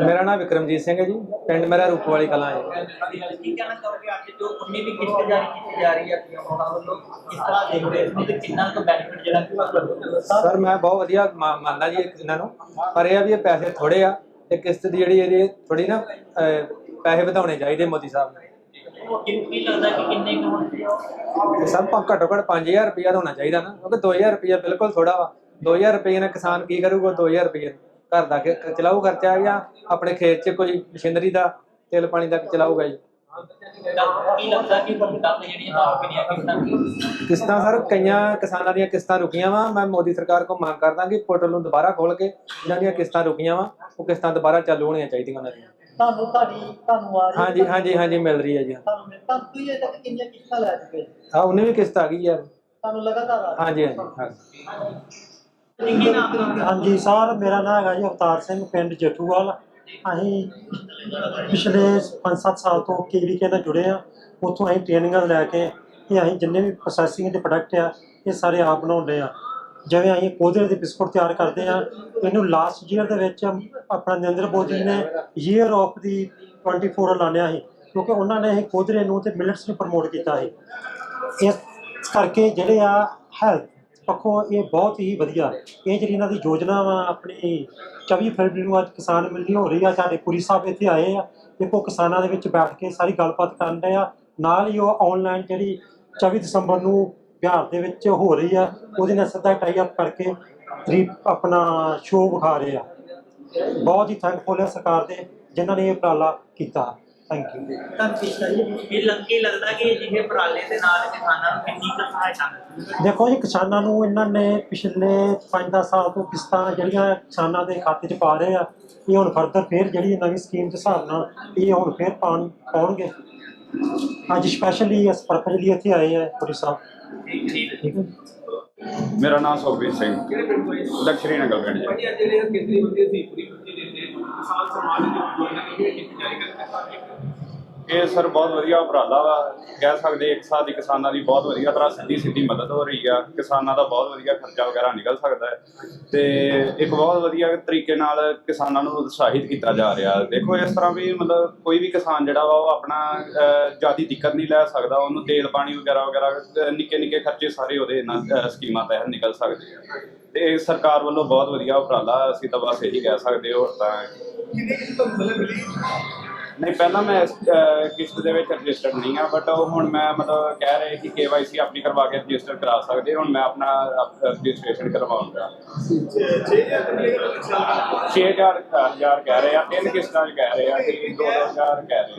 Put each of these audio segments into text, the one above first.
ਮੇਰਾ ਨਾਮ ਵਿਕਰਮਜੀਤ ਸਿੰਘ ਹੈ ਜੀ ਪਿੰਡ ਮੇਰਾ ਰੂਪਵਾਲੀ ਕਲਾਂ ਹੈ। ਕੀ ਕਹਿਣਾ ਚਾਹੋਗੇ ਅੱਜ ਜੋ 19ਵੀਂ ਕਿਸ਼ਤ ਜਾਰੀ ਕੀਤੀ ਜਾ ਰਹੀ ਹੈ ਉਹਨਾਂ ਵੱਲੋਂ ਕਿਸ ਤਰ੍ਹਾਂ ਦੇਖਦੇ ਹੋ? ਤੇ ਕਿੰਨਾ ਕੁ ਬੈਨੀਫਿਟ ਜਿਹੜਾ ਕਿ ਤੁਹਾਨੂੰ ਸਰ ਮੈਂ ਬਹੁਤ ਵਧੀਆ ਮੰਨਦਾ ਜੀ ਇਹਨਾਂ ਨੂੰ ਪਰ ਇਹ ਆ ਵੀ ਇਹ ਪੈਸੇ ਥੋੜੇ ਆ ਤੇ ਕਿਸ਼ਤ ਦੀ ਜਿਹੜੀ ਇਹਦੀ ਥੋੜੀ ਨਾ ਪੈਸੇ ਵਧਾਉਣੇ ਚਾਹੀਦੇ ਮੋਦੀ ਸਾਹਿਬ ਨੇ। ਕਿੰਨੀ ਕੀ ਲੱਗਦਾ ਕਿ ਕਿੰਨੇ ਕੁ ਹੋਣਗੇ ਸਭ ਤੋਂ ਘੱਟੋ ਘੱਟ 5000 ਰੁਪਇਆ ਤਾਂ ਹੋਣਾ ਚਾਹੀਦਾ ਨਾ ਕਿਉਂਕਿ 2000 ਰੁਪਇਆ ਬਿਲਕੁਲ ਥੋੜਾ ਵਾ। 2000 ਰੁਪਏ ਨਾਲ ਕਿਸਾਨ ਕੀ ਕਰੂਗਾ 2000 ਰੁਪਏ ਘਰ ਦਾ ਕਿ- ਚਲਾਊ ਖਰਚਾ ਜਾਂ ਆਪਣੇ ਖੇਤ 'ਚ ਕੋਈ ਮਸ਼ੀਨਰੀ ਦਾ ਤੇਲ ਪਾਣੀ ਦਾ ਚਲਾਊਗਾ ਜੀ? ਕੀ ਲੱਗਦਾ ਕਿ ਤੱਕ ਜਿਹੜੀਆਂ ਮਾਫ ਕਿੰਨੀਆਂ ਕਿਸ਼ਤਾਂ ਕੀ? ਕਿਸ਼ਤਾਂ ਸਰ ਕਈਆਂ ਕਿਸਾਨਾਂ ਦੀਆਂ ਕਿਸ਼ਤਾਂ ਰੁਕੀਆਂ ਵਾ। ਮੈਂ ਮੋਦੀ ਸਰਕਾਰ ਕੋਲ ਮੰਗ ਕਰਦਾ ਕਿ ਪੋਰਟਲ ਨੂੰ ਦੁਬਾਰਾ ਖੋਲ ਕੇ ਜਿਨ੍ਹਾਂ ਦੀਆਂ ਕਿਸ਼ਤਾਂ ਰੁਕੀਆਂ ਵਾ ਉਹ ਕਿਸ਼ਤਾਂ ਦੁਬਾਰਾ ਚਾਲੂ ਹੋਣੀਆਂ ਚਾਹੀਦੀਆਂ ਉਹਨਾਂ ਦੀਆਂ ਤੁਹਾਨੂੰ ਤੁਹਾਡੀ ਤੁਹਾਨੂੰ ਆ ਰਹੀ ਹੈ ਹਾਂਜੀ ਹਾਂਜੀ ਹਾਂਜੀ ਮਿਲ ਰਹੀ ਹੈ ਜੀ। ਤੁਹਾਨੂੰ ਮਿਲ- ਤੁਹਾਨੂੰ ਤੁਸੀਂ ਅਜੇ ਤੱਕ ਕਿੰਨੀਆਂ ਕਿਸ਼ਤਾਂ ਲੈ ਚੁੱਕੇ ਜੀ? ਹਾਂ? ਉਹਨੇ ਵੀ ਕਿਸ਼ਤ ਆ ਗਈ ਯਾਰ। ਤੁਹਾਨੂੰ ਲਗਾਤਾਰ ਆ ਰਹੀ ਹਾਂਜੀ ਹਾਂਜੀ ਹਾਂਜੀ ਕੀ ਨਾਮ ਹਾਂਜੀ, ਸਰ, ਮੇਰਾ ਨਾਮ ਹੈਗਾ ਜੀ ਅਵਤਾਰ ਸਿੰਘ, ਪਿੰਡ ਜੱਟੂਵਾਲ ਅਸੀਂ ਪਿਛਲੇ 5-7 ਸਾਲ ਤੋਂ ਕੇਵੀਕੇ ਨਾਲ ਜੁੜੇ ਆ ਉੱਥੋਂ ਅਸੀਂ ਟ੍ਰੇਨਿੰਗਾਂ ਲੈ ਕੇ ਇਹ ਅਸੀਂ ਜਿੰਨੇ ਵੀ ਪ੍ਰੋਸੈਸਿੰਗ ਦੇ ਪ੍ਰੋਡਕਟ ਆ, ਇਹ ਸਾਰੇ ਆਪ ਬਣਾਉਂਦੇ ਆ ਜਿਵੇਂ ਅਸੀਂ ਕੋਧਰੇ ਦੇ ਬਿਸਕੁਟ ਤਿਆਰ ਕਰਦੇ ਆ ਇਹਨੂੰ ਲਾਸਟ ਈਅਰ ਦੇ ਵਿੱਚ ਆਪਣਾ ਨਰਿੰਦਰ ਮੋਦੀ ਨੇ ਈਅਰ ਆਫ ਦੀ 24 ਐਲਾਨਿਆ ਸੀ, ਕਿਉਂਕਿ ਉਹਨਾਂ ਨੇ ਇਹ ਕੋਧਰੇ ਨੂੰ ਤੇ ਮਿਲਟਸ ਨੂੰ ਪ੍ਰਮੋਟ ਕੀਤਾ ਸੀ। ਇਸ ਕਰਕੇ ਜਿਹੜੇ ਆ ਹੈਲਥ ਪੱਖੋਂ ਇਹ ਬਹੁਤ ਹੀ ਵਧੀਆ। ਇਹ ਜਿਹੜੀ ਇਹਨਾਂ ਦੀ ਯੋਜਨਾ ਵਾ, ਆਪਣੀ 24 ਫਰਵਰੀ ਨੂੰ ਅੱਜ ਕਿਸਾਨ ਮਿਲਣੀ ਹੋ ਰਹੀ ਆ, ਸਾਡੇ ਪੁਰੀ ਸਾਹਿਬ ਇੱਥੇ ਆਏ ਆ। ਦੇਖੋ, ਕਿਸਾਨਾਂ ਦੇ ਵਿੱਚ ਬੈਠ ਕੇ ਸਾਰੀ ਗੱਲਬਾਤ ਕਰਨ ਰਹੇ ਆ। ਨਾਲ ਹੀ ਉਹ ਆਨਲਾਈਨ ਜਿਹੜੀ 24 ਦਸੰਬਰ ਨੂੰ ਬਿਹਾਰ ਦੇ ਵਿੱਚ ਹੋ ਰਹੀ ਆ, ਉਹਦੇ ਨਾਲ ਸਿੱਧਾ ਟਾਈ ਅਪ ਕਰਕੇ ਰੀ ਆਪਣਾ ਸ਼ੋਅ ਵਿਖਾ ਰਹੇ ਆ। ਬਹੁਤ ਹੀ ਥੈਂਕਫੁਲ ਹੈ ਸਰਕਾਰ ਦੇ, ਜਿਨ੍ਹਾਂ ਨੇ ਇਹ ਉਪਰਾਲਾ ਕੀਤਾ। ਥੈਂਕ ਯੂ ਕੀ ਲੱਗ ਕੀ ਲੱਗਦਾ ਕਿ ਜਿਹੇ ਉਪਰਾਲੇ ਦੇ ਨਾਲ ਕਿਸਾਨਾਂ ਨੂੰ ਕਿੰਨੀ ਕੁ ਸਹਾਇਤਾ ਮਿਲੇਗੀ? ਦੇਖੋ ਜੀ ਕਿਸਾਨਾਂ ਨੂੰ ਇਹਨਾਂ ਨੇ ਪਿਛਲੇ 5-10 ਸਾਲ ਤੋਂ ਕਿਸ਼ਤਾਂ ਜਿਹੜੀਆਂ ਕਿਸਾਨਾਂ ਦੇ ਖਾਤੇ 'ਚ ਪਾ ਰਹੇ ਆ ਇਹ ਹੁਣ ਫਰਦਰ ਫੇਰ ਜਿਹੜੀ ਨਵੀਂ ਸਕੀਮ ਦੇ ਹਿਸਾਬ ਨਾਲ ਇਹ ਹੁਣ ਫੇਰ ਪਾਉਣ ਪਾਉਣਗੇ। ਅੱਜ ਸਪੈਸ਼ਲੀ ਇਸ ਪਰਪਸ ਲਈ ਇੱਥੇ ਆਏ ਆ ਪੁਰੀ ਸਾਹਿਬ। ਠੀਕ ਹੈ ਮੇਰਾ ਨਾਮ ਸੁਖਬੀਰ ਸਿੰਘ। ਲਕਸ਼ਰੀ ਨਗਰ ਪਿੰਡ ਜੀ। ਜਿਹੜੇ ਕੇਂਦਰੀ ਮੰਤਰੀ ਸੀ ਪੂਰੀ ਖੁਸ਼ੀ ਦੇ ਤੇ ਕਿਸਾਨ ਸਮਾਜ ਦੀ ਕੀਤੀ ਜਾਰੀ ਕਰਦੇ ਇਹ ਸਰ ਬਹੁਤ ਵਧੀਆ ਉਪਰਾਲਾ ਵਾ। ਕਹਿ ਸਕਦੇ ਇੱਕ ਸਾਥ ਦੀ ਕਿਸਾਨਾਂ ਦੀ ਬਹੁਤ ਵਧੀਆ ਤਰ੍ਹਾਂ ਸਿੱਧੀ ਸਿੱਧੀ ਮਦਦ ਹੋ ਰਹੀ ਆ। ਕਿਸਾਨਾਂ ਦਾ ਬਹੁਤ ਵਧੀਆ ਖਰਚਾ ਵਗੈਰਾ ਨਿਕਲ ਸਕਦਾ ਹੈ। ਤੇ ਇੱਕ ਬਹੁਤ ਵਧੀਆ ਤਰੀਕੇ ਨਾਲ ਕਿਸਾਨਾਂ ਨੂੰ ਉਤਸ਼ਾਹਿਤ ਕੀਤਾ ਜਾ ਰਿਹਾ। ਦੇਖੋ, ਇਸ ਤਰ੍ਹਾਂ ਵੀ ਮਤਲਬ ਕੋਈ ਵੀ ਕਿਸਾਨ ਜਿਹੜਾ ਵਾ, ਉਹ ਆਪਣਾ ਜ਼ਿਆਦਾ ਦਿੱਕਤ ਨਹੀਂ ਲੈ ਸਕਦਾ। ਉਹਨੂੰ ਤੇਲ, ਪਾਣੀ ਵਗੈਰਾ ਵਗੈਰਾ ਨਿੱਕੇ ਨਿੱਕੇ ਖਰਚੇ ਸਾਰੇ ਉਹਦੇ ਇਹਨਾਂ ਸਕੀਮਾਂ ਤਹਿਤ ਨਿਕਲ ਸਕਦੇ ਆ। ਤੇ ਇਹ ਸਰਕਾਰ ਵੱਲੋਂ ਬਹੁਤ ਵਧੀਆ ਉਪਰਾਲਾ, ਅਸੀਂ ਤਾਂ ਬਸ ਇਹੀ ਕਹਿ ਸਕਦੇ ਹੋ ਤਾਂ ਕਿੰਨੇ ਕਿਸ ਮਤਲਬ ਨਹੀਂ ਪਹਿਲਾਂ ਮੈਂ ਅਹ, ਕਿਸ਼ਤ ਦੇ ਵਿੱਚ ਰਜਿਸਟਰਡ ਨਹੀਂ ਆ ਬਟ ਹੁਣ ਮੈਂ ਮਤਲਬ ਕਹਿ ਰਹੇ ਕਿ KYC ਆਪਣੀ ਕਰਵਾ ਕੇ ਰਜਿਸਟਰ ਕਰਾ ਸਕਦੇ ਹੁਣ ਮੈਂ ਆਪਣਾ ਰਜਿਸਟ੍ਰੇਸ਼ਨ ਕਰਵਾਉਂਗਾ 6000 ਹਜ਼ਾਰ ਕਹਿ ਰਹੇ ਆ ਤਿੰਨ ਕਿਸ਼ਤਾਂ 'ਚ ਕਹਿ ਰਹੇ ਆ ਕਿ 2000 ਕਹਿ ਰਹੇ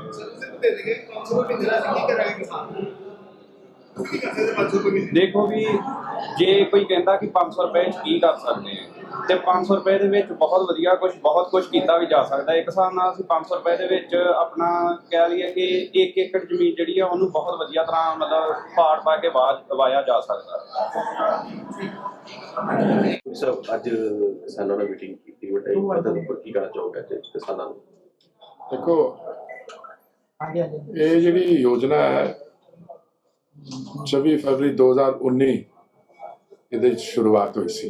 ਆ। ਸਿਰਫ ਦੇ ਦੇਗੇ 500 ਰੁਪਏ ਮਿਲਣਾ ਸੀ ਕੀ ਕਰਾਂਗੇ ਕਿਸਾਨ ਕੀ ਕਰ ਸਕਦੇ 500 ਰੁਪਏ ਮਿਲਣਾ ਦੇਖੋ ਵੀ ਜੇ ਕੋਈ ਕਹਿੰਦਾ ਕਿ 500 ਰੁਪਏ 'ਚ ਕੀ ਕਰ ਸਕਦੇ ਆ ਤੇ 500 ਰੁਪਏ ਦੇ ਵਿੱਚ ਬਹੁਤ ਵਧੀਆ ਕੁਝ ਬਹੁਤ ਕੁਝ ਕੀਤਾ ਵੀ ਜਾ ਸਕਦਾ ਹੈ। ਇੱਕ ਹਿਸਾਬ ਨਾਲ ਅਸੀਂ 500 ਰੁਪਏ ਦੇ ਵਿੱਚ ਆਪਣਾ ਕਹਿ ਲਈਏ ਕਿ ਇੱਕ ਏਕੜ ਜ਼ਮੀਨ ਜਿਹੜੀ ਆ ਉਹਨੂੰ ਬਹੁਤ ਵਧੀਆ ਤਰ੍ਹਾਂ ਮਤਲਬ ਪਾੜ ਪਾ ਕੇ ਬਾਅਦ ਵਾਇਆ ਜਾ ਸਕਦਾ ਸਰ ਅੱਜ ਕਿਸਾਨਾਂ ਨਾਲ ਮੀਟਿੰਗ ਕੀਤੀ ਬਟਾਈ ਮਦਦ ਉੱਪਰ ਕੀ ਕਹਿਣਾ ਚਾਹੋਗੇ ਅੱਜ ਕਿਸਾਨਾਂ ਨੂੰ ਦੇਖੋ ਇਹ ਜਿਹੜੀ ਯੋਜਨਾ ਹੈ 26 ਫਰਵਰੀ 2019 ਇਹਦੇ ਸ਼ੁਰੂਆਤ ਹੋਈ ਸੀ।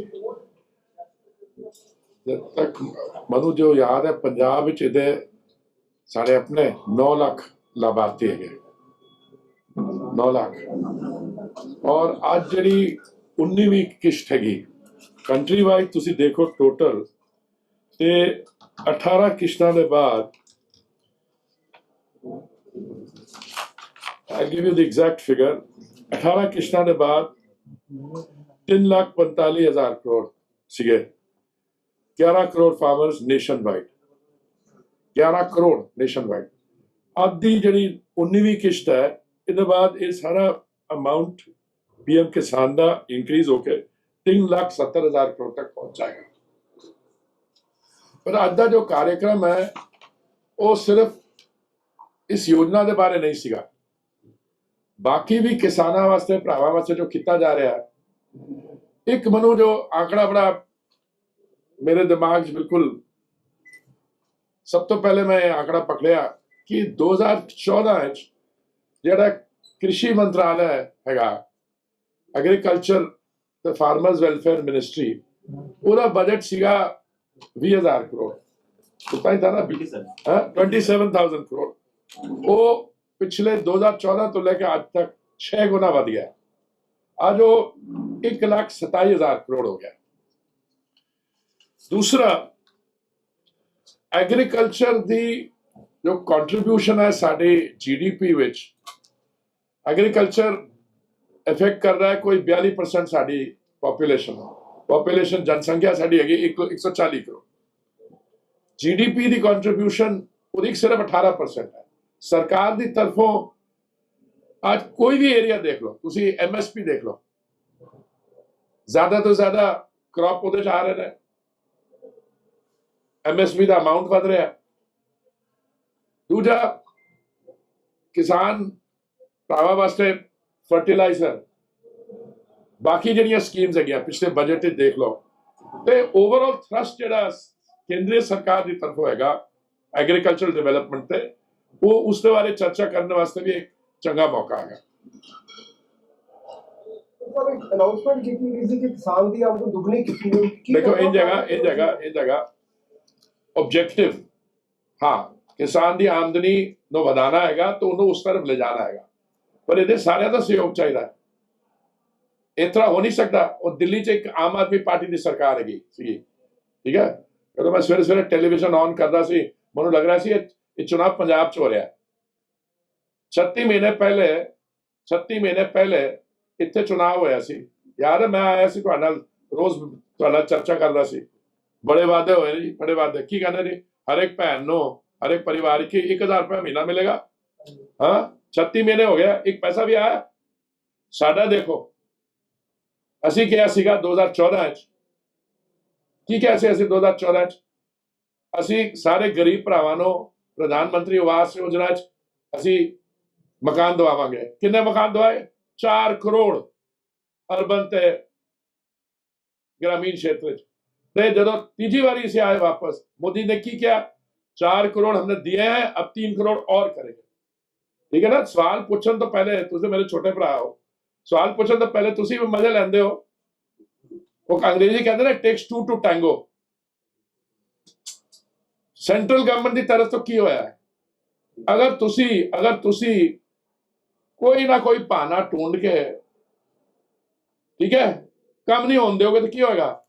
ਜਦ ਤੱਕ ਮੈਨੂੰ ਜੋ ਯਾਦ ਹੈ, ਪੰਜਾਬ ਵਿੱਚ ਇਹਦੇ ਸਾਡੇ ਆਪਣੇ 9 ਲੱਖ ਲਾਭਾਰਥੀ ਹੈਗੇ। 9 ਲੱਖ। ਔਰ ਅੱਜ ਜਿਹੜੀ 19ਵੀਂ ਕਿਸ਼ਤ ਹੈਗੀ ਕੰਟਰੀ ਵਾਈਜ਼ ਤੁਸੀਂ ਦੇਖੋ ਟੋਟਲ ਤੇ 18 ਕਿਸ਼ਤਾਂ ਦੇ ਬਾਅਦ I'll give you the exact figure. 18 ਕਿਸ਼ਤਾਂ ਦੇ ਬਾਅਦ 3 ਲੱਖ 45 ਹਜ਼ਾਰ ਕਰੋੜ ਸੀਗੇ 11 crore farmers nationwide 11 crore nationwide ਅੱਜ ਦੀ ਜਿਹੜੀ 19ਵੀਂ ਕਿਸ਼ਤ ਹੈ ਇਹਦੇ ਬਾਅਦ ਇਹ ਸਾਰਾ ਅਮਾਉਂਟ ਪੀਐਮ ਕਿਸਾਨ ਦਾ ਇਨਕਰੀਜ਼ ਹੋ ਕੇ 3 ਲੱਖ 70 ਹਜ਼ਾਰ ਕਰੋੜ ਤੱਕ ਪਹੁੰਚ ਜਾਏਗਾ ਪਰ ਅੱਜ ਦਾ ਜੋ ਕਾਰਜਕ੍ਰਮ ਹੈ ਉਹ ਸਿਰਫ ਇਸ ਯੋਜਨਾ ਦੇ ਬਾਰੇ ਨਹੀਂ ਸੀਗਾ ਬਾਕੀ ਵੀ ਕਿਸਾਨਾਂ ਵਾਸਤੇ ਭਰਾਵਾਂ ਵਾਸਤੇ ਜੋ ਕੀਤਾ ਜਾ ਰਿਹਾ ਇੱਕ ਮਨੂੰ ਜੋ ਆંકੜਾ ਬੜਾ ਮੇਰੇ ਦਿਮਾਗ 'ਚ ਬਿਲਕੁਲ ਸਭ ਤੋਂ ਪਹਿਲੇ ਮੈਂ ਇਹ ਆંકੜਾ ਪਕੜਿਆ ਕਿ 2014 ਵਿੱਚ ਜਿਹੜਾ ਕ੍ਰਿਸ਼ੀ ਮੰਤਰਾਲਾ ਹੈਗਾ ਐਗਰੀਕਲਚਰ ਤੇ ਫਾਰਮਰਸ ਵੈਲਫੇਅਰ ਮਿਨਿਸਟਰੀ ਉਹਦਾ ਬਜਟ ਸੀਗਾ 20000 ਕਰੋੜ ਉਤਾਂ ਹੀ ਤਾਂ ਨਾ 27000 ਕਰੋੜ ਉਹ पिछले 2014 ਤੋਂ ਲੈ ਕੇ ਅੱਜ ਤੱਕ 6 ਗੁਣਾ ਵਧ ਗਿਆ ਅੱਜ ਉਹ 1 ਲੱਖ 27000 ਕਰੋੜ ਹੋ ਗਿਆ ਦੂਸਰਾ ਐਗਰੀਕਲਚਰ ਦੀ ਜੋ ਕੰਟਰੀਬਿਊਸ਼ਨ ਹੈ ਸਾਡੇ ਜੀਡੀਪੀ ਵਿੱਚ ਐਗਰੀਕਲਚਰ ਇਫੈਕਟ ਕਰ ਰਿਹਾ ਹੈ ਕੋਈ 42% ਸਾਡੀ ਪੋਪੂਲੇਸ਼ਨ ਪੋਪੂਲੇਸ਼ਨ ਜਨਸੰਖਿਆ ਸਾਡੀ ਹੈਗੀ ਇੱਕ- 140 ਕਰੋੜ ਜੀਡੀਪੀ ਦੀ ਕੰਟਰੀਬਿਊਸ਼ਨ ਉਹਦੀ ਸਿਰਫ 18% ਹੈ ਸਰਕਾਰ ਦੀ ਤਰਫੋਂ ਅੱਜ ਕੋਈ ਵੀ ਏਰੀਆ ਦੇਖ ਲਓ, ਤੁਸੀਂ ਐਮਐਸਪੀ ਦੇਖ ਲਓ। ਜ਼ਿਆਦਾ ਤੋਂ ਜ਼ਿਆਦਾ ਕ੍ਰੌਪ ਉਹਦੇ ਚ ਆ ਰਹੇ ਨੇ ਐਮਐਸਪੀ ਦਾ ਅਮਾਉਂਟ ਵਧ ਰਿਹਾ ਦੂਜਾ, ਕਿਸਾਨ ਭਰਾਵਾਂ ਵਾਸਤੇ ਫਰਟੀਲਾਈਜ਼ਰ ਬਾਕੀ ਜਿਹੜੀਆਂ ਸਕੀਮਸ ਹੈਗੀਆਂ, ਪਿਛਲੇ ਬਜਟ ਤੇ ਦੇਖ ਲਓ। ਤੇ ਓਵਰਆਲ ਥਰਸਟ ਜਿਹੜਾ ਕੇਂਦਰੀ ਸਰਕਾਰ ਦੀ ਤਰਫੋਂ ਹੈਗਾ ਐਗਰੀਕਲਚਰਲ ਡਿਵੈਲਪਮੈਂਟ ਤੇ ਉਹ ਉਸ ਦੇ ਬਾਰੇ ਚਰਚਾ ਕਰਨ ਵਾਸਤੇ ਵੀ ਇੱਕ ਚੰਗਾ ਮੌਕਾ ਹੈਗਾ ਸਰ ਇੱਕ ਅਨਾਉਂਸਮੈਂਟ ਕੀਤੀ ਗਈ ਸੀ ਕਿ ਕਿਸਾਨ ਦੀ ਆਮਦਨ ਦੁੱਗਣੀ ਕੀਤੀ ਗਈ। ਕੀ ਦੇਖੋ ਇਹ ਜਗ੍ਹਾ ਇਹ ਜਗ੍ਹਾ ਇਹ ਜਗ੍ਹਾ ਆਬਜੈਕਟਿਵ ਹਾਂ ਕਿਸਾਨ ਦੀ ਆਮਦਨੀ ਨੂੰ ਵਧਾਣਾ ਹੈਗਾ ਤਾਂ ਉਹਨੂੰ ਉਸ ਤਰਫ ਲੈ ਜਾਣਾ ਹੈਗਾ। ਪਰ ਇਹਦੇ ਸਾਰਿਆਂ ਦਾ ਸਹਿਯੋਗ ਚਾਹੀਦਾ ਹੈ। ਇਸ ਤਰ੍ਹਾਂ ਹੋ ਨਹੀਂ ਸਕਦਾ। ਉਹ ਦਿੱਲੀ 'ਚ ਇੱਕ ਆਮ ਆਦਮੀ ਪਾਰਟੀ ਦੀ ਸਰਕਾਰ ਹੈਗੀ ਸੀ ਠੀਕ ਹੈ? ਜਦੋਂ ਮੈਂ ਸਵੇਰੇ ਸਵੇਰੇ ਟੈਲੀਵਿਜ਼ਨ ਔਨ ਕਰਦਾ ਸੀ ਮੈਨੂੰ ਲੱਗ ਰਿਹਾ ਸੀ ਇਹ ਇਹ ਚੁਣਾਵ ਪੰਜਾਬ 'ਚ ਹੋ ਰਿਹਾ ਹੈ। 36 ਮਹੀਨੇ ਪਹਿਲੇ 36 ਮਹੀਨੇ ਪਹਿਲੇ ਇੱਥੇ ਚੁਣਾਵ ਹੋਇਆ ਸੀ। ਯਾਰ, ਮੈਂ ਆਇਆ ਸੀ ਤੁਹਾਡੇ ਨਾਲ, ਰੋਜ਼ ਤੁਹਾਡਾ ਚਰਚਾ ਕਰਦਾ ਸੀ। ਬੜੇ ਵਾਅਦੇ ਹੋਏ ਨੇ ਜੀ, ਬੜੇ ਵਾਅਦੇ। ਕੀ ਕਹਿੰਦੇ ਨੇ? ਹਰ ਇੱਕ ਭੈਣ ਨੂੰ, ਹਰ ਇੱਕ ਪਰਿਵਾਰ ਕੀ 1000 ਰੁਪਏ ਮਹੀਨਾ ਮਿਲੇਗਾ। ਹਾਂ 36 ਮਹੀਨੇ ਹੋ ਗਿਆ, ਇੱਕ ਪੈਸਾ ਵੀ ਆਇਆ। ਸਾਡਾ ਦੇਖੋ, ਅਸੀਂ ਕਿਹਾ ਸੀਗਾ 2014 ਚ। ਕੀ ਕਿਹਾ ਸੀ ਅਸੀਂ 2014 ਚ? ਅਸੀਂ ਸਾਰੇ ਗਰੀਬ ਭਰਾਵਾਂ ਨੂੰ ਪ੍ਰਧਾਨ ਮੰਤਰੀ ਆਵਾਸ ਯੋਜਨਾ ਚ ਅਸੀਂ ਮਕਾਨ ਦਵਾਵਾਂਗੇ ਕਿੰਨੇ ਮਕਾਨ ਦਵਾਏ 4 ਕਰੋੜ ਅਰਬਨ ਤੇ ग्रामीण क्षेत्र ਚ ਤੇ ਜਦੋਂ ਤੀਜੀ ਵਾਰੀ से आए वापस मोदी ने की क्या चार करोड़ हमने दिए हैं अब तीन करोड़ और करेंगे ਠੀਕ ਹੈ ਨਾ ਸਵਾਲ ਪੁੱਛਣ ਤੋਂ ਪਹਿਲੇ ਤੁਸੀਂ ਮੇਰੇ ਛੋਟੇ ਭਰਾ ਹੋ ਸਵਾਲ ਪੁੱਛਣ ਤੋਂ ਪਹਿਲੇ ਤੁਸੀਂ ਵੀ ਮਜ਼ੇ ਲੈਂਦੇ ਹੋ ਉਹ ਅੰਗਰੇਜ਼ੀ ਕਹਿੰਦੇ ਨੇ takes to to tango central government ਦੀ ਤਰਫ ਤੋਂ ਕੀ ਹੋਇਆ? ਅਗਰ ਤੁਸੀਂ ਅਗਰ ਤੁਸੀਂ ਕੋਈ ਨਾ ਕੋਈ ਪਾਣਾ ਟੁੰਡ ਕੇ, ਠੀਕ ਹੈ, ਕੰਮ ਨਹੀਂ ਹੋਣ ਦਿਓਗੇ ਤਾਂ ਕੀ ਹੋਏਗਾ?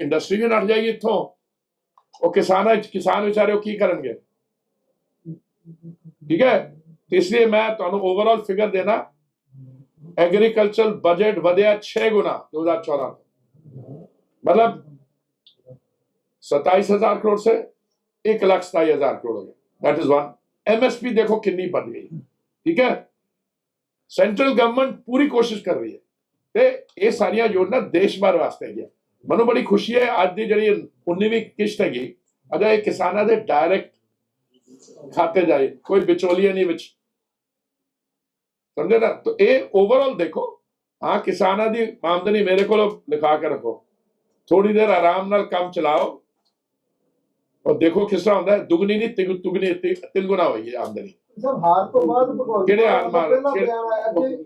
ਇੰਡਸਟਰੀ ਵੀ ਨੱਠ ਜਾਏਗੀ ਇੱਥੋਂ। ਉਹ ਕਿਸਾਨਾਂ ਕਿਸਾਨ ਵਿਚਾਰੇ ਉਹ ਕੀ ਕਰਨਗੇ? ਠੀਕ ਹੈ? ਇਸ ਲਈ ਮੈਂ ਤੁਹਾਨੂੰ ਓਵਰਆਲ ਫਿਗਰ ਦੇਣਾ। ਐਗਰੀਕਲਚਰ ਬਜਟ ਵਧਿਆ 6 ਗੁਣਾ 2014 ਮਤਲਬ 27000 ਕਰੋੜ ਸੇ। 1 ਲੱਖ 27000 ਕਰੋੜ ਹੋ ਗਿਆ ਇਜ਼ ਵਨ ਐਮਐਸਪੀ ਦੇਖੋ ਕਿੰਨੀ ਵੱਧ ਗਈ ਠੀਕ ਹੈ ਸੈਂਟਰਲ ਗਵਰਨਮੈਂਟ ਪੂਰੀ ਕੋਸ਼ਿਸ਼ ਕਰ ਰਹੀ ਹੈ ਤੇ ਇਹ ਸਾਰੀਆਂ ਯੋਜਨਾ ਦੇਸ਼ ਭਰ ਵਾਸਤੇ ਹੈਗੀਆਂ ਮੈਨੂੰ ਬੜੀ ਖੁਸ਼ੀ ਹੈ ਅੱਜ ਦੀ ਜਿਹੜੀ 19ਵੀਂ ਕਿਸ਼ਤ ਹੈਗੀ ਅਗਰ ਇਹ ਕਿਸਾਨਾਂ ਦੇ ਡਾਇਰੈਕਟ ਖਾਤੇ ਜਾਏ ਕੋਈ ਵਿਚੋਲੀਆ ਨਹੀਂ ਵਿੱਚ ਸਮਝੇ ਨਾ ਤਾਂ ਇਹ ਓਵਰਆਲ ਦੇਖੋ ਹਾਂ ਕਿਸਾਨਾਂ ਦੀ ਆਮਦਨੀ ਮੇਰੇ ਕੋਲ ਲਿਖਾ ਕੇ ਰੱਖੋ ਥੋੜੀ ਦੇਰ ਆਰਾਮ ਨਾਲ ਕੰਮ ਚਲਾਓ ਔਰ ਦੇਖੋ ਕਿਸ ਤਰ੍ਹਾਂ ਹੁੰਦਾ ਹੈ ਦੁਗਣੀ ਨਹੀਂ ਤਿਗ- ਤੁਗਣੀ ਤਿ- ਤਿੰਨ ਗੁਣਾ ਹੋਈ ਹੈ ਆਮਦਨੀ। ਸਰ ਹਾਰ ਤੋਂ ਬਾਅਦ ਭਗਵੰਤ ਕਿਹੜੇ ਮਾਨ ਹਾਰ ਮਾਰ- ਪਹਿਲਾਂ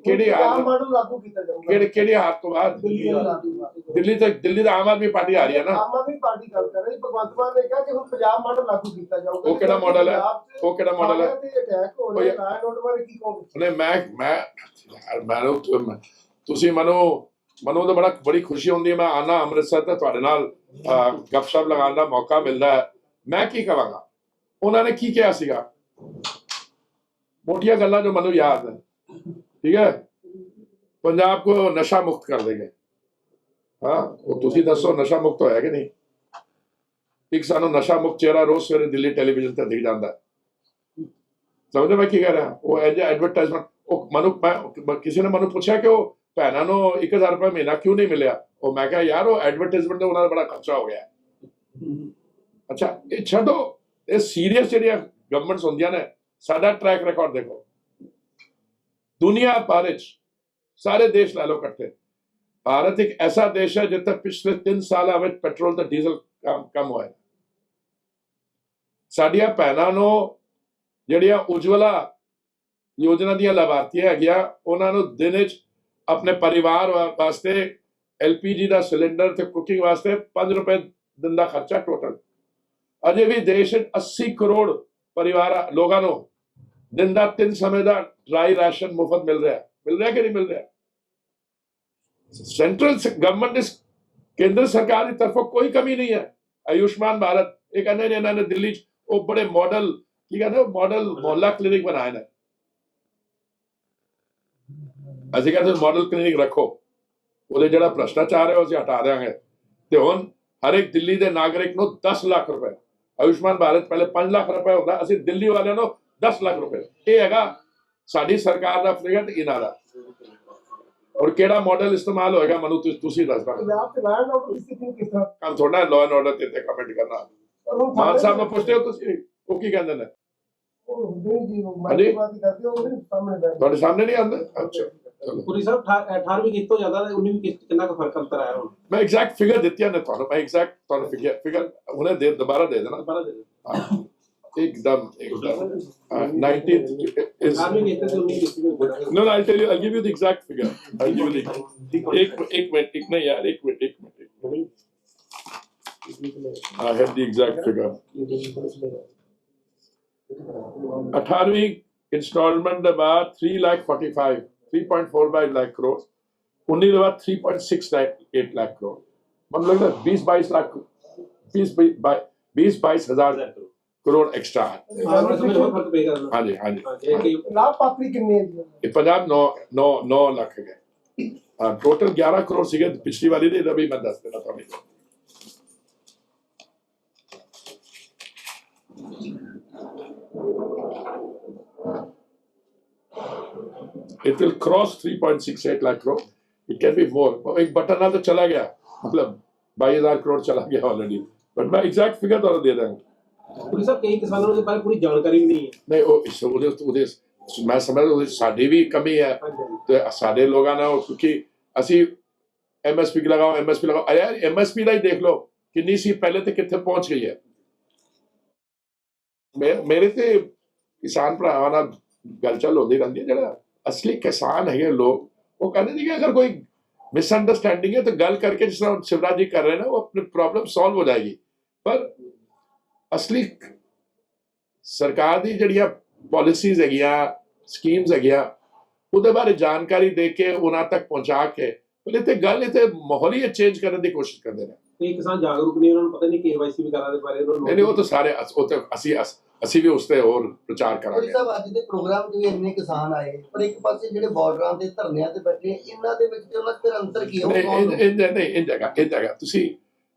ਕਿਹੜੇ- ਹਾਰ- ਮਾਡਲ ਲਾਗੂ ਕੀਤਾ ਜਾਊਗਾ। ਕਿਹੜੇ ਕਿਹੜੇ ਹਾਰ ਤੋਂ ਬਾਅਦ? ਦਿੱਲੀ ਦਾ ਲਾਗੂ ਕੀਤਾ ਦਿੱਲੀ ਤੱਕ ਦਿੱਲੀ ਦਾ ਆਮ ਆਦਮੀ ਪਾਰਟੀ ਆ ਰਹੀ ਹੈ ਨਾ। ਆਮ ਆਦਮੀ ਪਾਰਟੀ ਗੱਲ ਕਰ ਰਹੀ ਭਗਵੰਤ ਮਾਨ ਨੇ ਕਿਹਾ ਕਿ ਹੁਣ ਪੰਜਾਬ ਮਾਡਲ ਲਾਗੂ ਕੀਤਾ ਜਾਊਗਾ। ਉਹ ਕਿਹੜਾ ਮਾਡਲ ਹੈ? ਪੰਜਾਬ 'ਚ ਉਹ ਕਿਹੜਾ ਮਾਡਲ ਹੈ? ਸਾਰਿਆਂ ਤੇ ਅਟੈਕ ਹੋ ਰਿਹਾ ਐਂਡ ਆਰਡਰ ਬਾਰੇ ਕੀ ਕਹੋਗੇ? ਨੇ ਮੈਂ ਮੈਂ ਯਾਰ ਮੈਨੂੰ ਤੁਸੀਂ ਮਨੋ ਮਨੋ ਤਾਂ ਬੜਾ ਬੜੀ ਖੁਸ਼ੀ ਹੁੰਦੀ ਹੈ। ਮੈਂ ਆਣਾ ਅੰਮ੍ਰਿਤਸਰ ਤੇ ਤੁਹਾਡੇ ਨਾਲ ਅਹ, ਗੱਪਸ਼ਪ ਲਗਾਉਣ ਦਾ ਮੌਕਾ ਮਿਲਦਾ ਹੈ। ਮੈਂ ਕੀ ਕਵਾਂਗਾ? ਉਹਨਾਂ ਨੇ ਕੀ ਕਿਹਾ ਸੀਗਾ? ਮੋਟੀਆਂ ਗੱਲਾਂ ਜੋ ਮੈਨੂੰ ਯਾਦ ਹੈ। ਠੀਕ ਹੈ? ਪੰਜਾਬ ਕੋ ਨਸ਼ਾ ਮੁਕਤ ਕਰ ਦੇਗੇ। ਹਾਂ, ਉਹ ਤੁਸੀਂ ਦੱਸੋ ਨਸ਼ਾ ਮੁਕਤ ਹੋਇਆ ਕਿ ਨਹੀਂ? ਇੱਕ ਸਾਨੂੰ ਨਸ਼ਾ ਮੁਕਤ ਚਿਹਰਾ ਰੋਜ਼ ਸਵੇਰੇ ਦਿੱਲੀ ਟੈਲੀਵਿਜ਼ਨ ਤੇ ਦਿਖ ਜਾਂਦਾ ਹੈ। ਸਮਝਦੇ ਮੈਂ ਕੀ ਕਹਿ ਰਿਹਾ? ਉਹ ਐਜ ਐਡਵਰਟਾਈਜ਼ਮੈਂਟ ਉਹ ਮਨੁ ਮੈਂ ਕਿਸੇ ਨੇ ਮੈਨੂੰ ਪੁੱਛਿਆ ਕਿ ਉਹ ਭੈਣਾਂ ਨੂੰ 1000 ਰੁਪਏ ਮਹੀਨਾ ਕਿਉਂ ਨਹੀਂ ਮਿਲਿਆ? ਉਹ ਮੈਂ ਕਿਹਾ, ਯਾਰ, ਉਹ ਐਡਵਰਟਾਈਜ਼ਮੈਂਟ ਦਾ ਉਹਨਾਂ ਦਾ ਬੜਾ ਖਰਚਾ ਹੋ ਗਿਆ ਅੱਛਾ, ਇਹ ਛੱਡੋ, ਇਹ ਸੀਰੀਅਸ ਜਿਹੜੀਆਂ ਗਵਰਨਮੈਂਟਸ ਹੁੰਦੀਆਂ ਨੇ, ਸਾਡਾ ਟਰੈਕ ਰਿਕਾਰਡ ਦੇਖੋ। ਦੁਨੀਆ ਭਰ ਵਿੱਚ ਸਾਰੇ ਦੇਸ਼ ਲੈ ਲਓ ਇਕੱਠੇ। ਭਾਰਤ ਇੱਕ ਐਸਾ ਦੇਸ਼ ਹੈ ਜਿੱਥੇ ਪਿਛਲੇ 3 ਸਾਲਾਂ ਵਿੱਚ ਪੈਟਰੋਲ ਤੇ ਡੀਜ਼ਲ ਕਮ ਹੋਇਆ। ਹੈ। ਸਾਡੀਆਂ ਭੈਣਾਂ ਨੂੰ ਜਿਹੜੀਆਂ ਉਜਵਲਾ ਯੋਜਨਾ ਦੀਆਂ ਲਾਭਾਰਥੀਆਂ ਹੈਗੀਆਂ, ਉਹਨਾਂ ਨੂੰ ਦਿਨ ਵਿੱਚ ਆਪਣੇ ਪਰਿਵਾਰ ਵਾ- ਵਾਸਤੇ, ਐਲਪੀਜੀ ਦਾ ਸਿਲੰਡਰ ਤੇ ਕੁਕਿੰਗ ਵਾਸਤੇ 5 ਰੁਪਏ ਦਿਨ ਦਾ ਖਰਚਾ ਟੋਟਲ ਅਜੇ ਵੀ ਦੇਸ਼ ਵਿੱਚ 80 ਕਰੋੜ ਪਰਿਵਾਰਾਂ ਲੋਕਾਂ ਨੂੰ ਦਿਨ ਦਾ ਤਿੰਨ ਸਮੇਂ ਦਾ ਡਰਾਈ ਰਾਸ਼ਨ ਮੁਫਤ ਮਿਲ ਰਿਹਾ। ਮਿਲ ਰਿਹਾ ਕਿ ਨਹੀਂ ਮਿਲ ਰਿਹਾ? ਸੈਂਟਰਲ ਗਵਰਨਮੈਂਟ ਇਸ ਕੇਂਦਰ ਸਰਕਾਰ ਦੀ ਤਰਫੋਂ ਕੋਈ ਕਮੀ ਨਹੀਂ ਹੈ। ਆਯੁਸ਼ਮਾਨ ਭਾਰਤ, ਇਹ ਕਹਿੰਦੇ ਨੇ ਇਹਨਾਂ ਨੇ ਦਿੱਲੀ 'ਚ ਉਹ ਬੜੇ ਮਾਡਲ ਕੀ ਕਹਿੰਦੇ ਮਾਡਲ ਮੁਹੱਲਾ ਕਲੀਨਿਕ ਬਣਾਏ ਨੇ। ਅਸੀਂ ਕਹਿੰਦੇ ਮਾਡਲ ਕਲੀਨਿਕ ਰੱਖੋ। ਉਹਦੇ ਜਿਹੜਾ ਭ੍ਰਸ਼ਟਾਚਾਰ ਹੈ, ਉਹ ਅਸੀਂ ਹਟਾ ਦਿਆਂਗੇ। ਤੇ ਹੁਣ ਹਰ ਇੱਕ ਦਿੱਲੀ ਦੇ ਨਾਗਰਿਕ ਨੂੰ 10 ਲੱਖ ਰੁਪਏ ਆਯੁਸ਼ਮਾਨ ਭਾਰਤ ਪਹਿਲੇ 5 ਲੱਖ ਰੁਪਏ ਹੁੰਦਾ ਅਸੀਂ ਦਿੱਲੀ ਵਾਲਿਆਂ ਨੂੰ 10 ਲੱਖ ਰੁਪਏ। ਇਹ ਹੈਗਾ ਸਾਡੀ ਸਰਕਾਰ ਦਾ ਫਰਿਗਟ ਇਹਨਾਂ ਦਾ। ਔਰ ਕਿਹੜਾ ਮਾਡਲ ਇਸਤੇਮਾਲ ਹੋਏਗਾ ਮਨੂ ਤੁਸੀਂ- ਤੁਸੀਂ ਦੱਸਣਾ ਪੰਜਾਬ ਤੇ ਨਾ ਕਿਸੇ ਨੂੰ ਕਿਸ ਤਰ੍ਹਾਂ? ਕੰਮ ਥੋੜਾ ਲਾਅ ਐਂਡ ਆਰਡਰ ਤੇ ਕਮੈਂਟ ਕਰਨਾ। ਮਾਨ ਸਾਹਿਬ ਨੂੰ ਪੁੱਛਦੇ ਹੋ ਤੁਸੀਂ ਉਹ ਕੀ ਕਹਿੰਦੇ ਨੇ? ਉਹ ਹੁੰਦੇ ਜੀ। ਮਾਈਕ ਬਾਤ ਕਰਦੇ ਉਹ ਉਹਦੇ ਸਾਹਮਣੇ ਬੈਠ। ਤੁਹਾਡੇ ਸਾਹਮਣੇ ਨਹੀਂ ਆਉਂਦੇ? ਅੱਛਾ। ਪੂਰੀ ਸਾਹਿਬ 18ਵੀਂ ਕਿਸ਼ਤ ਤੋਂ ਜ਼ਿਆਦਾ ਤੇ 19ਵੀਂ ਕਿਸ਼ਤ ਕਿੰਨਾ ਕੁ ਫਰਕ ਅੰਤਰ ਆਇਆ ਹੁਣ ਮੈਂ ਐਗਜ਼ੈਕਟ ਫਿਗਰ ਦਿੱਤੀ ਉਹਨੇ ਤੁਹਾਨੂੰ ਮੈਂ ਐਗਜ਼ੈਕਟ ਤੁਹਾਨੂੰ ਫਿਗਰ ਫਿਗਰ ਉਹਨੇ ਦੇ ਦੁਬਾਰਾ ਦੇ ਦੇਣਾ ਦੁਬਾਰਾ ਦੇ ਦੇਣਾ एकदम एकदम 19th is no no I'll tell you I'll give you the exact figure I'll give you the एक एक मिनट एक नहीं यार एक मिनट एक minute I have the exact figure अठारहवीं installment about three lakh forty five 3.45 lakh crore उन्नीस के बाद 3.6 एट लाख करोड़ मतलब लगता है बीस बाईस लाख बीस बीस बाईस हजार करोड़ एक्स्ट्रा हाँ जी हाँ जी पंजाब नौ नौ नौ लाख गए टोटल ग्यारह करोड़ सीगे पिछली वाली नहीं रवि मैं दस देना था it will cross 3.68 lakh crore it can be more एक बटन ना तो चला गया मतलब 22000 करोड़ चला गया ऑलरेडी बट मैं एग्जैक्ट फिगर तो दे रहा हूँ ਪੁਰੀ ਸਾਹਿਬ ਕਈ ਕਿਸਾਨਾਂ ਨੂੰ ਇਹਦੇ ਬਾਰੇ ਪੂਰੀ ਜਾਣਕਾਰੀ ਵੀ ਨਹੀਂ ਹੈ ਨਹੀਂ ਉਹ ਇਸ ਉਹਦੇ ਉਹਦੇ ਮੈਂ ਸਮਝਦਾ ਉਹਦੇ ਸਾਡੀ ਵੀ ਕਮੀ ਹੈ ਹਾਂਜੀ ਤੇ ਸਾਡੇ ਲੋਕਾਂ ਨਾਲ ਕਿਉਂਕਿ ਅਸੀਂ ਐਮਐਸਪੀ ਲਗਾਓ ਐਮਐਸਪੀ ਲਗਾਓ ਅਰੇ ਯਾਰ ਐਮਐਸਪੀ ਦਾ ਹੀ ਦੇਖ ਲਓ ਕਿੰਨੀ ਸੀ ਪਹਿਲੇ ਤੇ ਕਿੱਥੇ ਪਹੁੰਚ ਗਈ ਹੈ ਮੇ- ਮੇਰੇ ਤੇ ਕਿਸਾਨ ਭਰਾਵਾਂ ਨਾਲ ਗੱਲ ਚੱਲ ਹੁੰਦੀ ਰਹਿੰਦੀ ਹੈ ਜਿਹੜਾ ਅਸਲੀ ਕਿਸਾਨ ਹੈਗੇ ਲੋਕ, ਉਹ ਕਹਿੰਦੇ ਨੇ ਕਿ ਅਗਰ ਕੋਈ ਮਿਸਅੰਡਰਸਟੈਂਡਿੰਗ ਹੈ ਤਾਂ ਗੱਲ ਕਰਕੇ ਜਿਸ ਤਰ੍ਹਾਂ ਸ਼ਿਵਰਾਜ ਜੀ ਕਰ ਰਹੇ ਨੇ, ਉਹ ਆਪਣੀ ਪ੍ਰੋਬਲਮ ਸੋਲਵ ਹੋ ਜਾਏਗੀ। ਪਰ ਅਸਲੀ ਸਰਕਾਰ ਦੀ ਜਿਹੜੀਆਂ ਪਾਲਿਸੀਜ਼ ਹੈਗੀਆਂ ਸਕੀਮਸ ਹੈਗੀਆਂ, ਉਹਦੇ ਬਾਰੇ ਜਾਣਕਾਰੀ ਦੇ ਕੇ, ਉਹਨਾਂ ਤੱਕ ਪਹੁੰਚਾ ਕੇ ਪਹਿਲੇ ਤੇ ਗੱਲ ਇਹ ਤੇ ਮਾਹੌਲ ਹੀ ਚੇਂਜ ਕਰਨ ਦੀ ਕੋਸ਼ਿਸ਼ ਕਰਦੇ ਨੇ। ਕਈ ਕਿਸਾਨ ਜਾਗਰੂਕ ਨਹੀਂ ਉਹਨਾਂ ਨੂੰ ਪਤਾ ਨਹੀਂ ਕੇਵਾਈਸੀ ਵਗੈਰਾ ਦੇ ਬਾਰੇ ਉਹਨਾਂ ਨੂੰ ਨਹੀਂ ਨਹੀਂ ਉਹ ਤਾਂ ਸਾਰੇ ਅਸ- ਉਹ ਤੇ ਅਸੀਂ ਅਸ- ਅਸੀਂ ਵੀ ਉਸ ਤੇ ਹੋਰ ਪ੍ਰਚਾਰ ਕੋਈ ਕਰਾਂਗੇ। ਸਾਹਿਬ ਅੱਜ ਦੇ ਪ੍ਰੋਗਰਾਮ 'ਚ ਵੀ ਇੰਨੇ ਕਿਸਾਨ ਆਏ ਪਰ ਇੱਕ ਪਾਸੇ ਜਿਹੜੇ ਬਾਰਡਰਾਂ ਤੇ ਧਰਨਿਆਂ ਤੇ ਬੈਠੇ ਇਹਨਾਂ ਦੇ ਵਿੱਚ ਤੇ ਉਹਨਾਂ 'ਚ ਫਿਰ ਅੰਤਰ ਕੀ ਹੈ? ਉਹ ਨਹੀਂ ਕੌਣ ਇਹ- ਲੋਕ? ਇਹ ਨਹੀਂ ਇਹ ਜਗ੍ਹਾ ਇਹ ਜਗ੍ਹਾ ਤੁਸੀਂ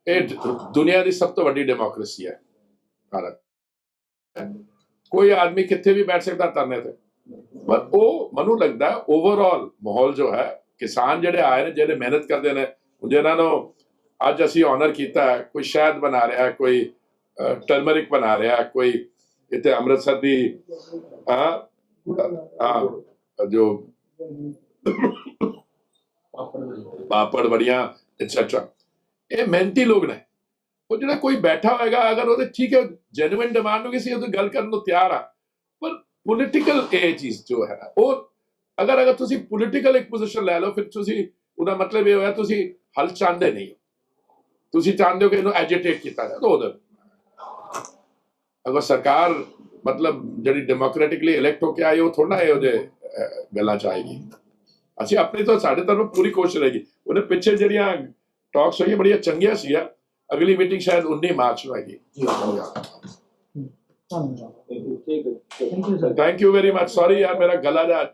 ਇਹ ਦ- ਦੁਨੀਆ ਦੀ ਸਭ ਤੋਂ ਵੱਡੀ ਡੈਮੋਕ੍ਰੇਸੀ ਹੈ ਭਾਰਤ। ਕੋਈ ਆਦਮੀ ਕਿੱਥੇ ਵੀ ਬੈਠ ਸਕਦਾ ਧਰਨੇ ਤੇ। ਪਰ ਉਹ ਮੈਨੂੰ ਲੱਗਦਾ ਓਵਰਆਲ ਮਾਹੌਲ ਜੋ ਹੈ ਕਿਸਾਨ ਜਿਹੜੇ ਆਏ ਨੇ ਜਿਹੜੇ ਮਿਹਨਤ ਕਰਦੇ ਨੇ ਜਿਹਨਾਂ ਨੂੰ ਅੱਜ ਅਸੀਂ ਆਨਰ ਕੀਤਾ ਹੈ, ਕੋਈ ਸ਼ਹਿਦ ਬਣਾ ਰਿਹਾ ਕੋਈ ਟਰਮਰਿਕ ਬਣਾ ਰਿਹਾ ਕੋਈ ਇੱਥੇ ਅੰਮ੍ਰਿਤਸਰ ਦੀ, ਹਾਂ ਹਾਂ, ਜੋ ਪਾਪੜ ਬੜੀਆਂ ਐਟਸੈਟਰਾ ਇਹ ਮਿਹਨਤੀ ਲੋਕ ਨੇ ਉਹ ਜਿਹੜਾ ਕੋਈ ਬੈਠਾ ਹੋਏਗਾ, ਅਗਰ ਉਹਦੇ ਠੀਕ ਹੈ ਜੈਨੂਇਨ ਡਿਮਾਂਡ ਨੂੰ ਕਿਸੇ ਉਹਦੀ ਗੱਲ ਕਰਨ ਨੂੰ ਤਿਆਰ ਆ, ਪਰ ਪੋਲਿਟੀਕਲ ਇਹ ਚੀਜ਼ ਜੋ ਹੈ, ਉਹ ਅਗਰ ਅਗਰ ਤੁਸੀਂ ਪੋਲਿਟੀਕਲ ਇੱਕ ਪੋਜੀਸ਼ਨ ਲੈ ਲਓ, ਫਿਰ ਤੁਸੀਂ, ਉਹਦਾ ਮਤਲਬ ਇਹ ਹੋਇਆ, ਤੁਸੀਂ ਹੱਲ ਚਾਹੁੰਦੇ ਨਹੀਂ ਹੋ। ਤੁਸੀਂ ਚਾਹੁੰਦੇ ਹੋ ਕਿ ਇਹਨੂੰ ਐਜੀਟੇਟ ਕੀਤਾ ਜਾਏ ਤਾਂ ਉਹਦੇ ਅਗਰ ਸਰਕਾਰ ਮਤਲਬ ਜਿਹੜੀ ਡੈਮੋਕ੍ਰੈਟਿਕਲੀ ਇਲੈਕਟ ਹੋ ਕੇ ਆਈ ਉਹ ਥੋੜਾ ਇਹ ਅਹ, ਗੱਲਾਂ ਚ ਆਏਗੀ। ਅਸੀਂ ਆਪਣੀ ਤੋਂ ਸਾਡੇ ਤਰਫੋਂ ਪੂਰੀ ਕੋਸ਼ਿਸ਼ ਰਹੇਗੀ। ਉਹਨੇ ਪਿੱਛੇ ਜਿਹੜੀਆਂ ਟਾਕਸ ਹੋਈਆਂ ਬੜੀਆਂ ਚੰਗੀਆਂ ਸੀਗੀਆਂ। ਅਗਲੀ ਮੀਟਿੰਗ ਸ਼ਾਇਦ 19 ਮਾਰਚ ਨੂੰ ਹੈਗੀ ਹੈ thank you very much sorry ਯਾਰ ਮੇਰਾ ਗਲਾ ਦਾ